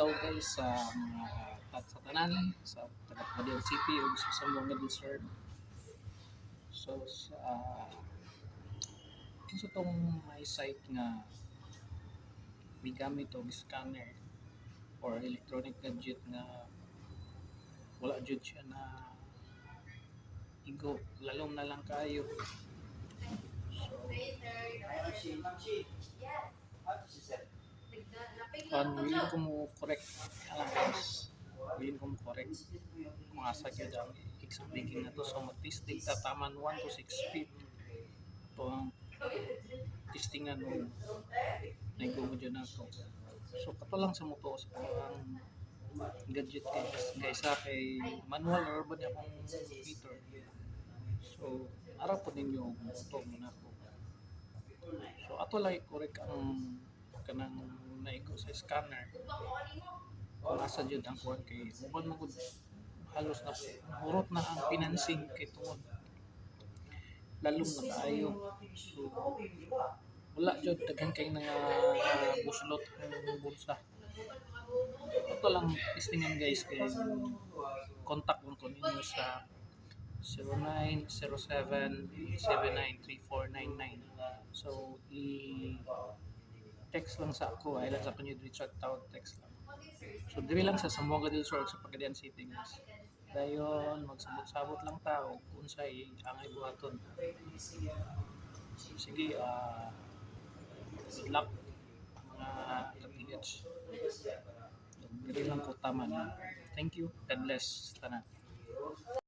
adlaw guys sa mga tat sa tanan sa tagat city o sa sambong na din sir so sa ah, uh, so tong may site nga may gamit og scanner or electronic gadget nga wala jud siya na igo lalom na lang kayo. So, kan willing ko mo correct alam guys willing ko mo correct kung asa gyud ang digging na to so mag-testing ta taman 1 to 6 feet. To ang testingan mo naigo mo dyan na so kato lang sa moto sa parang gadget guys guys sa kay manual or ba niya akong computer so araw po ninyo moto mo na ko so ato like correct ang kanang naiko sa scanner kung asa jud ang kuan kay uban mo halos na hurot na ang financing kay tungod lalong na kaayo. So wala jud daghan kay nga uh, buslot ang bulsa. Ito lang istingan guys kay contact mo ko ninyo sa 0907 793499 text lang sa ako ay lang sa kanyo Richard Tawag text lang. So diri lang sa Sambuanga del Sur sa Pagadian City guys. Dayon magsabot-sabot lang tao kung sa'y angay buhaton sige ah good luck mga kapigats diri lang ko tama na. Thank you. God bless. Tanan